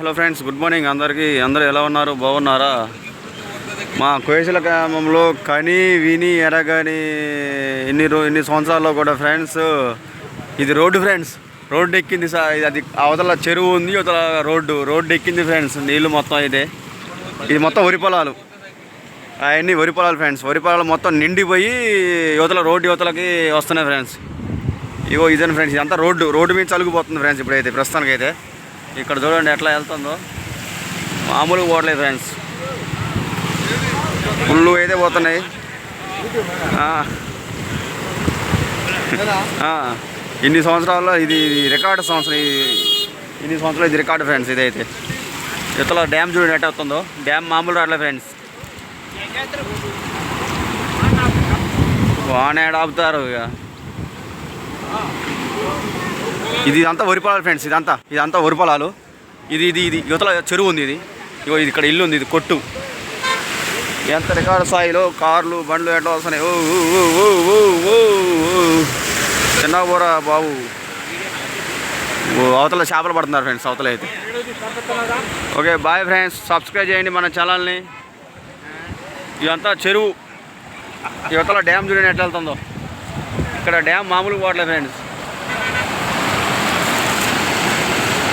Hello friends good morning. అందరికీ అందరూ ఎలా ఉన్నారు? బాగున్నారా? మా కోయసల గ్రామంలో కని విని ఎరగని ఎన్ని రో ఎన్ని సంవత్సరాల్లో కూడా ఫ్రెండ్స్ ఇది రోడ్డు ఫ్రెండ్స్. రోడ్డు ఎక్కింది సార్ ఇది అది అవతల చెరువు ఉంది అవతల రోడ్డు. రోడ్డు ఎక్కింది ఫ్రెండ్స్ నీళ్ళు మొత్తం అయితే. ఇది మొత్తం వరి పొలాలు. అవన్నీ వరి పొలాలు ఫ్రెండ్స్. వరి పొలాలు మొత్తం నిండిపోయి యువతల రోడ్డు యువతలకి వస్తున్నాయి ఫ్రెండ్స్. ఇగో ఇదని ఫ్రెండ్స్ ఇదంతా రోడ్డు. రోడ్డు మీద చలుగుపోతుంది ఫ్రెండ్స్ ఇప్పుడైతే ప్రస్తుతానికి అయితే ఇక్కడ చూడండి ఎట్లా వెళ్తుందో. మామూలుగా పోవట్లేదు ఫ్రెండ్స్. ఫుల్లు అయితే పోతున్నాయి. ఆ. ఇన్ని సంవత్సరాల్లో ఇది రికార్డు సంవత్సరం ఇది ఇన్ని సంవత్సరాలు ఇది రికార్డు ఫ్రెండ్స్ ఇదైతే. ఇతలో డ్యామ్ చూడండి ఎట్ట వస్తుందో. డ్యామ్ మామూలు రావట్లేదు ఫ్రెండ్స్. వానేడ ఆపుతారు ఇక. ఇది అంతా వరి పొలాలు ఫ్రెండ్స్ ఇదంతా ఇదంతా వరి పొలాలు. ఇది ఇది ఇది యువతల చెరువు ఉంది ఇది. ఇగో ఇది ఇక్కడ ఇల్లు ఉంది ఇది కొట్టు. ఎంత రికార్డు స్థాయిలో కార్లు బండ్లు ఎట్లా వస్తున్నాయి? ఓ ఓ, ఓ, ఓ, చిన్న బాబు. అవతల చేపలు పడుతున్నారు ఫ్రెండ్స్ అవతల అయితే. ఓకే బాయ్ ఫ్రెండ్స్ సబ్స్క్రైబ్ చేయండి మన ఛానల్ని ఇదంతా చెరువు. యువతల డ్యామ్ చూడండి ఎట్లా వెళ్తుందో. ఇక్కడ డ్యామ్ మామూలుగా పోవట్లేదు ఫ్రెండ్స్